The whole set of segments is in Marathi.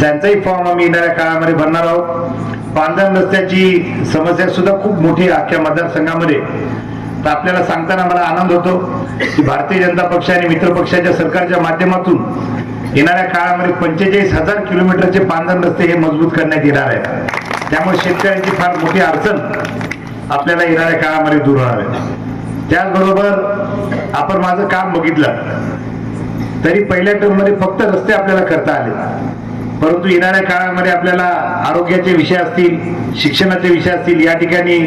त्यांचाही फॉर्म आम्ही येणाऱ्या काळामध्ये भरणार आहोत. पांढरण रस्त्याची समस्या सुद्धा खूप मोठी अख्ख्या मतदारसंघामध्ये. तर आपल्याला सांगताना मला आनंद होतो की भारतीय जनता पक्ष आणि मित्र पक्षाच्या सरकारच्या माध्यमातून येणाऱ्या काळामध्ये पंचेचाळीस हजार किलोमीटरचे पांढरण रस्ते हे मजबूत करण्यात येणार आहे त्यामुळे शेतकऱ्यांची फार मोठी अडचण आपल्याला येणाऱ्या काळामध्ये दूर होणार आहे. त्याचबरोबर आपण माझं काम बघितलं. तरी पहिल्या टर्ममध्ये फक्त रस्ते आपल्याला करता आले. परंतु येणाऱ्या काळामध्ये आपल्याला आरोग्याचे विषय असतील शिक्षणाचे विषय असतील या ठिकाणी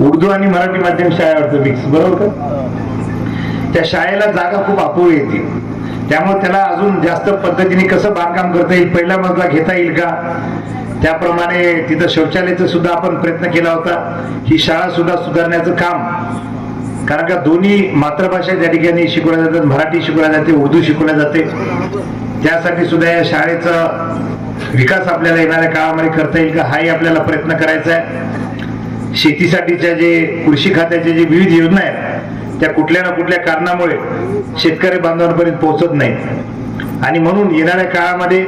उर्दू आणि मराठी माध्यम शाळा वाटतं मिक्स बरोबर का? त्या शाळेला जागा खूप अपुरी येते. त्यामुळे त्याला अजून जास्त पद्धतीने कसं बांधकाम करता येईल पहिला मजला घेता येईल का? त्याप्रमाणे तिथं शौचालयाचा सुद्धा आपण प्रयत्न केला होता. ही शाळा सुद्धा सुधारण्याचं काम. कारण का दोन्ही मातृभाषा त्या ठिकाणी शिकवल्या जातात मराठी शिकवल्या जाते उर्दू शिकवल्या जाते. त्यासाठी सुद्धा या शाळेचा विकास आपल्याला येणाऱ्या काळामध्ये करता येईल का हाही आपल्याला प्रयत्न करायचा आहे. शेतीसाठीच्या जे कृषी खात्याच्या जे विविध योजना आहेत त्या कुठल्या ना कुठल्या कारणामुळे शेतकरी बांधवांपर्यंत पोहोचत नाही. आणि म्हणून येणाऱ्या काळामध्ये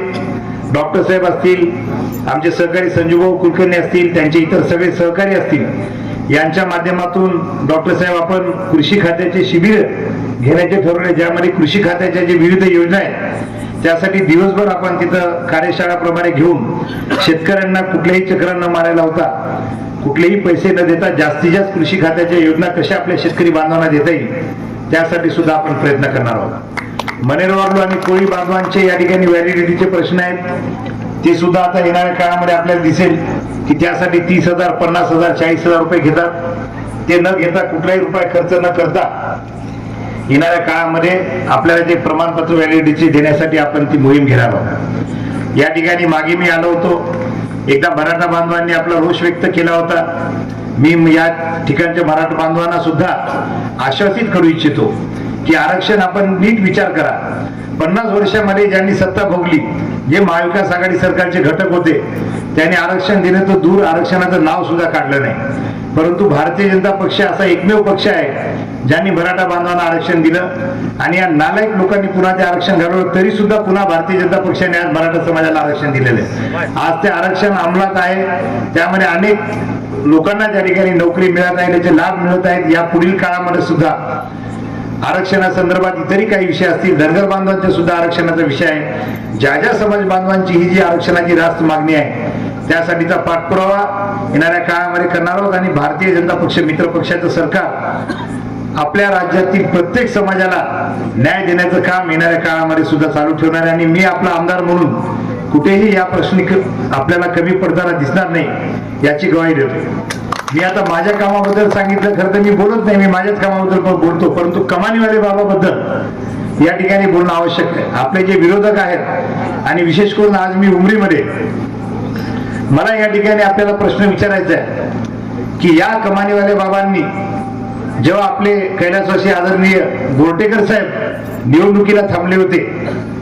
डॉक्टर साहेब असतील आमचे सहकारी संजूभाऊ कुलकर्णी असतील त्यांचे इतर सगळे सहकारी असतील यांच्या माध्यमातून डॉक्टर साहेब आपण कृषी खात्याचे शिबिर घेण्याचे ठरवले ज्यामध्ये कृषी खात्याच्या जे विविध योजना आहेत त्यासाठी दिवसभर आपण तिथं कार्यशाळाप्रमाणे घेऊन शेतकऱ्यांना कुठल्याही चक्र न मारायला होता कुठलेही पैसे न देता जास्तीत जास्त कृषी खात्याच्या योजना कशा आपल्या शेतकरी बांधवांना देता येईल त्यासाठी सुद्धा आपण प्रयत्न करणार आहोत. मनेरवाडलो आणि कोळी बांधवांचे या ठिकाणी व्हॅलिडिटीचे प्रश्न आहेत. ते सुद्धा आता येणाऱ्या काळामध्ये आपल्याला दिसेल की त्यासाठी तीस हजार पन्नास हजार चाळीस हजार रुपये घेतात. ते न घेता कुठलाही रुपये खर्च न करता येणाऱ्या काळामध्ये आपल्याला जे प्रमाणपत्र व्हॅलिडिटी देण्यासाठी आपण ती मोहीम घेणार आहोत. या ठिकाणी मागे मी आलो होतो. एकदा मराठा बांधवांनी आपला रोष व्यक्त केला होता. मी या ठिकाणच्या मराठा बांधवांना सुद्धा आश्वासित करू इच्छितो की आरक्षण आपण नीट विचार करा. पन्नास वर्षामध्ये ज्यांनी सत्ता भोगली जे महाविकास आघाडी सरकारचे घटक होते त्यांनी आरक्षण दिलं तर दूर आरक्षणाचं नाव सुद्धा काढलं नाही. परंतु भारतीय जनता पक्ष असा एकमेव पक्ष आहे ज्यांनी मराठा बांधवांना आरक्षण दिलं आणि या नालायक लोकांनी पुन्हा ते आरक्षण घडवलं तरी सुद्धा पुन्हा भारतीय जनता पक्षाने आज मराठा समाजाला आरक्षण दिलेलं आहे. आज ते आरक्षण अंमलात आहे. त्यामध्ये अनेक लोकांना त्या ठिकाणी नोकरी मिळत आहे त्याचे लाभ मिळत आहेत. या पुढील काळामध्ये सुद्धा आरक्षणासंदर्भात इतरही काही विषय असतील धनगर बांधवांच्या सुद्धा आरक्षणाचा विषय आहे. ज्या ज्या समाज बांधवांची ही जी आरक्षणाची रास्त मागणी आहे त्यासाठीचा पाठपुरावा येणाऱ्या काळामध्ये करणार आहोत. आणि भारतीय जनता पक्ष मित्र पक्षाचं सरकार आपल्या राज्यातील प्रत्येक समाजाला न्याय देण्याचं काम येणाऱ्या काळामध्ये सुद्धा चालू ठेवणार आहे. आणि मी आपला आमदार म्हणून कुठेही या प्रश्नी आपल्याला कमी पडताना दिसणार नाही याची ग्वाही देतो. मी आता माझ्या कामाबद्दल सांगितलं खरं तर मी बोलत नाही मी माझ्याच कामाबद्दल पण बोलतो परंतु कमानीवाले बाबाबद्दल या ठिकाणी बोलणं आवश्यक आहे. आपले जे विरोधक आहेत आणि विशेष करून आज मी उमरीमध्ये मला या ठिकाणी आपल्याला प्रश्न विचारायचा आहे की या कमानीवाले बाबांनी जेव्हा आपले कैलासवासी आदरणीय गोरटेकर साहेब निवडणुकीला थांबले होते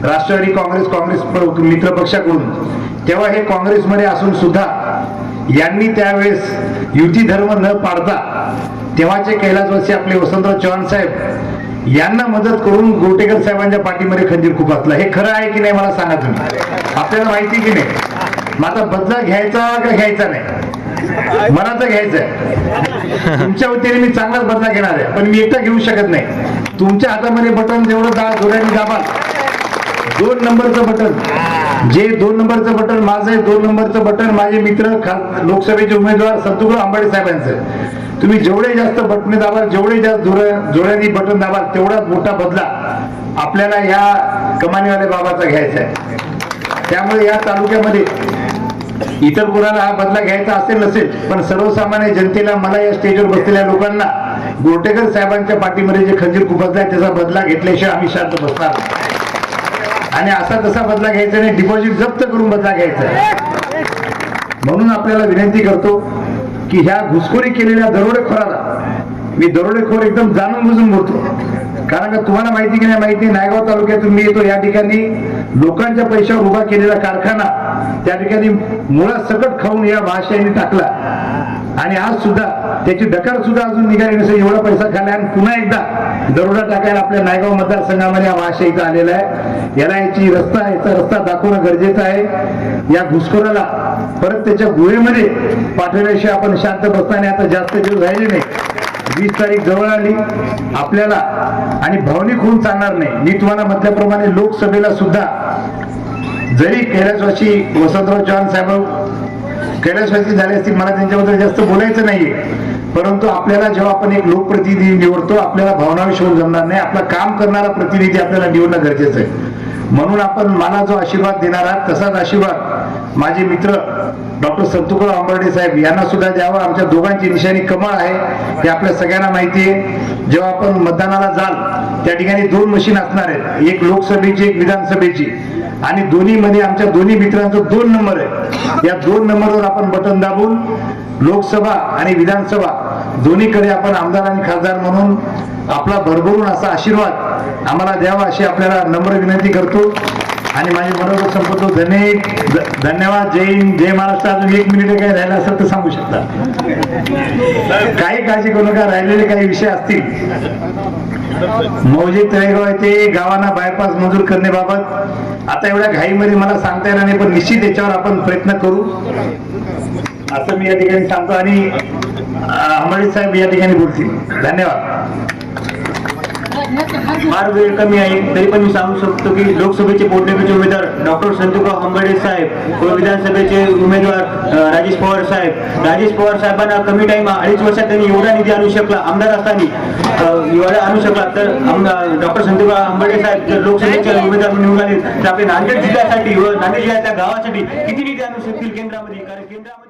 राष्ट्रवादी काँग्रेस काँग्रेस मित्र पक्षाकडून तेव्हा हे काँग्रेसमध्ये असून सुद्धा यांनी त्यावेळेस युती धर्म न पाडता तेव्हाचे कैलासवासी आपले वसंतराव चव्हाण साहेब यांना मदत करून गोटेकर साहेबांच्या पाठीमध्ये खंजीर खूप असला हे खरं आहे की नाही मला सांगा तुम्ही? आपल्याला माहिती की नाही? माझा बदला घ्यायचा का घ्यायचा नाही? मनाचा घ्यायचा आहे तुमच्या वतीने मी चांगलाच बदला घेणार आहे पण मी एकटा घेऊ शकत नाही. तुमच्या हातामध्ये बटन जेवढं दा जोड्याने दाबाल दोन नंबरचं बटन. जे दोन नंबरचं बटन माझं आहे दोन नंबरचं बटन माझे मित्र खा- लोकसभेचे उमेदवार संतुग्र आंबाडे साहेबांचं तुम्ही जेवढे जास्त बटणे दाबाल जेवढे जास्त जोड्याने बटन दाबाल तेवढाच मोठा बदला आपल्याला या कमानीवाले बाबाचा घ्यायचा आहे. त्यामुळे या तालुक्यामध्ये इतर कुणाला हा बदला घ्यायचा असेल नसेल पण सर्वसामान्य जनतेला मला या स्टेजवर बसलेल्या लोकांना गोटेकर साहेबांच्या पाठीमध्ये जे खंजीर खुपसला आहे त्याचा बदला घेतल्याशिवाय आम्ही शांत बसणार आणि असा तसा बदला घ्यायचा नाही डिपॉझिट जप्त करून बदला घ्यायचा म्हणून आपल्याला विनंती करतो की ह्या घुसखोरी केलेल्या दरोडेखोराला मी दरोडेखोर एकदम जाणून बुजून बोलतो. कारण का तुम्हाला माहिती की नाही माहिती नायगाव तालुक्यातून मी येतो या ठिकाणी लोकांच्या पैशावर उभा केलेला कारखाना त्या ठिकाणी मुळात सकट खाऊन या भाषेने टाकला. आणि आज सुद्धा त्याची डकार सुद्धा अजून निघाली नसेल एवढा पैसा खाल्ला आणि पुन्हा एकदा दरोडा टाकायला आपल्या नायगाव मतदारसंघामध्ये हा महाशय इथं आलेला आहे. याला याची रस्ता याचा रस्ता दाखवणं गरजेचं आहे. या घुसखोराला परत त्याच्या गुहेमध्ये पाठवल्याशिवाय आपण शांत बसताना आता जास्त दिवस राहिले नाही. वीस तारीख जवळ आली. आपल्याला आणि भावनिक होऊन चालणार नाही. मी तुम्हाला म्हटल्याप्रमाणे लोकसभेला सुद्धा जरी कैलासवासी वसंतराव चव्हाण साहेब कैलासवासी झाले असतील मला त्यांच्याबद्दल जास्त बोलायचं नाहीये. परंतु आपल्याला जेव्हा आपण एक लोकप्रतिनिधी निवडतो आपल्याला भावनाविषयी जमणार नाही. आपलं काम करणारा प्रतिनिधी आपल्याला निवडणं गरजेचं आहे. म्हणून आपण मला जो आशीर्वाद देणार आहात तसाच आशीर्वाद माझे मित्र डॉक्टर संतुकराव आंबर्डे साहेब यांना सुद्धा द्यावा. आमच्या दोघांची निशाणी कमळ आहे हे आपल्या सगळ्यांना माहिती आहे. जेव्हा आपण मतदानाला जाल त्या ठिकाणी दोन मशीन असणार आहेत. एक लोकसभेची एक विधानसभेची. आणि दोन्ही मध्ये आमच्या दोन्ही मित्रांचं दोन नंबर आहे. या दोन नंबरवर आपण बटन दाबून लोकसभा आणि विधानसभा दोन्हीकडे आपण आमदार आणि खासदार म्हणून आपला भरभरून असा आशीर्वाद आम्हाला द्यावा अशी आपल्याला नम्र विनंती करतो. आणि माझे बरोबर संपतो. धन्य धन्यवाद. जय हिंद जय महाराष्ट्र. अजून एक मिनिट काही राहिला असेल तर सांगू शकता. काही काळजी करू नका. राहिलेले काही विषय असतील. मौजे तळेगाव येथे गावांना बायपास मंजूर करण्याबाबत आता एवढ्या घाईमध्ये मला सांगता येणार नाही पण निश्चित याच्यावर आपण प्रयत्न करू. असं मी या ठिकाणी सांगतो आणि अंबाडी साहेब या ठिकाणी बोलतील. धन्यवाद. फार वेळ कमी आहे. तरी पण मी सांगू शकतो की लोकसभेचे पोटनिवडणुकीचे उमेदवार डॉक्टर संतुराव हंबर्डे साहेब व विधानसभेचे उमेदवार राजेश पवार साहेब. राजेश पवार साहेबांना कमी टाइम अडीच वर्षात त्यांनी एवढा निधी आणू शकला आमदार असताना एवढा आणू शकला. तर डॉक्टर संतुराव हंबर्डे साहेब जर लोकसभेचे उमेदवार निवडून आले तर आपल्या नांदेड जिल्ह्यासाठी व नांदेड जिल्ह्यातल्या गावासाठी किती निधी आणू शकतील केंद्रामध्ये? कारण केंद्रामध्ये